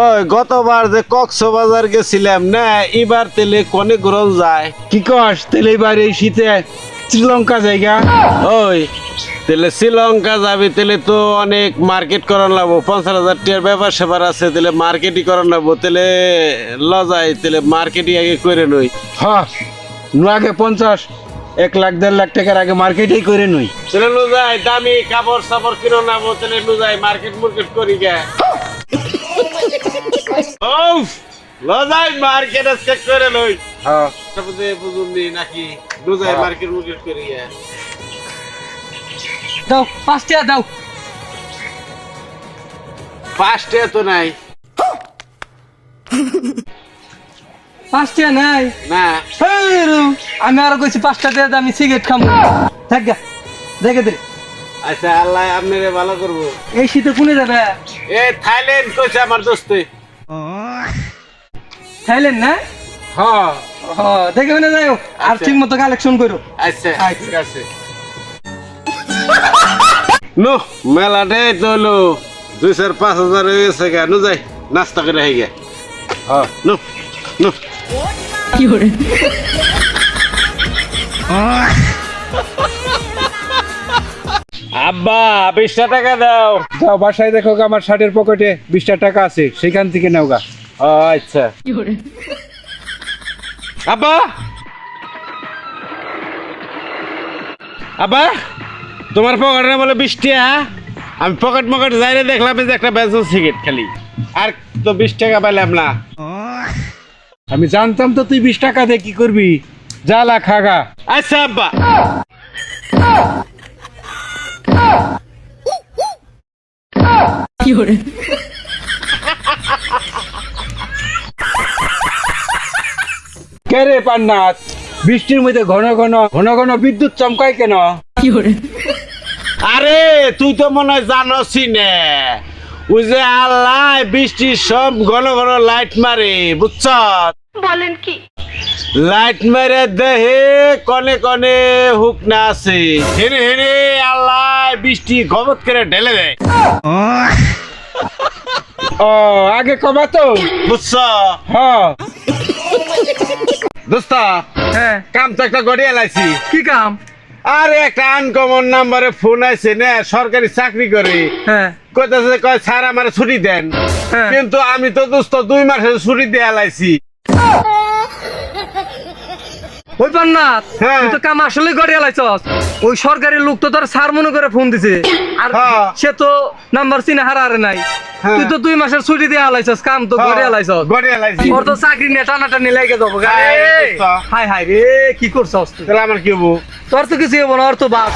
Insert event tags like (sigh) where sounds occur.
ওই গতবার যে কক্সবাজার গেছিলাম না এবার তেলে কোনে গ্রহণ যায়। কি কস তাহলে এবার এই শীতে শ্রীলঙ্কা জায়গা? ওই তাহলে শ্রীলঙ্কা যাবি তাহলে তো অনেক মার্কেট করান লাগবো পঞ্চাশ হাজার টিয়ার ব্যাপার সেবার আছে তাহলে মার্কেটই করান লাগবো তাহলে লজাই তাহলে মার্কেটই আগে করে নই। হ নু আগে পঞ্চাশ এক লাখ দেড় লাখ টাকার আগে মার্কেটেই করে নই। তাহলে নু দামি কাপড় সাপড় কিনো নাবো তাহলে যাই মার্কেট মুর্কেট করি গে। লজাই মার্কেট আজকে করে লই। হ্যাঁ। বুঝে বুঝুন দি নাকি? নু যাই মার্কেট মুর্কেট করি দাও পাঁচ টাকা দাও। পাঁচটা তো নাই। পাঁচ টাকা নাই? না। এই রু, আমি আরও কইছি পাঁচটা টাকা দিয়ে আমি সিগারেট খাব দেখ গা দেখে দে আচ্ছা আল্লাহ আপনারে ভালো করব। এই শীতে কোনে যাবে? এ থাইল্যান্ড কইছে আমার দোস্তে। থাইল্যান্ড না? হ্যাঁ। হ দেখে না যাও আর। ঠিক মতো কালেকশন করো। আচ্ছা আচ্ছা। ঠিক আছে। নো মেলাটে তো হলো দুই চার পাঁচ হাজার হয়ে গেছে গা। নু যাই নাস্তা করে হয়ে। গে হ্যাঁ নো নো (laughs) আব্বা বিশটা টাকা দাও। যাও বাসায় দেখো আমার শার্টের পকেটে বিশটা টাকা আছে। সেখান থেকে নাও গা। আচ্ছা। আব্বা! আব্বা তোমার পকেটে বলে বৃষ্টি হ্যাঁ? আমি পকেট মকেট যাইলে দেখলাম যে একটা বেসন সিগারেট খালি। আর তো বিশ টাকা পাইলাম না। আমি জানতাম তো তুই বিশ টাকা দিয়ে কি করবি। জ্বালা খাগা আচ্ছা আব্বা। কে রে পান্নাথ বৃষ্টির মধ্যে ঘন ঘন ঘন ঘন বিদ্যুৎ চমকায় কেন? আরে তুই তো মনে হয় জানসই নে। ওই যে আল্লাহ বৃষ্টির সব ঘন ঘন লাইট মারে বুঝছ? বলেন কি? লাইট মারে দেহে কনে কনে হুক না আছে। হেরে হেরে আল্লাহ বৃষ্টি গবত করে ঢেলে দেয়। ও আগে কবা তো। বুঝছ হ্যাঁ দোস্ত হ্যাঁ। কাম তো একটা গড়িয়ে লাইছি। কি কাম? আরে একটা আনকমন নাম্বারে ফোন আছে না সরকারি চাকরি করে। হ্যাঁ। কইতাছে কয় স্যার আমার ছুটি দেন। হ্যাঁ। কিন্তু আমি তো দোস্ত দুই মাসের ছুটি দেয়া লাইছি। ওই পান্নাথ হ্যাঁ। তুই তো কাম আসলে গড়িয়া লাইছস। ওই সরকারি লোক তো তোর সার মনে করে ফোন দিছে। আর হ্যাঁ। সে তো নাম্বার চিনে হারা আরে নাই। হ্যাঁ। তুই তো দুই মাসের ছুটি দিয়ে লাইছস কাম তো গড়িয়া লাইছস। গড়িয়া লাইছি। ওর তো চাকরি নিয়ে টানাটানি লেগে যাব হায়। হাই হাই রে কি করছস তুই? তাহলে আমার কি হব? তোর তো কিছু হব না ওর তো বাস।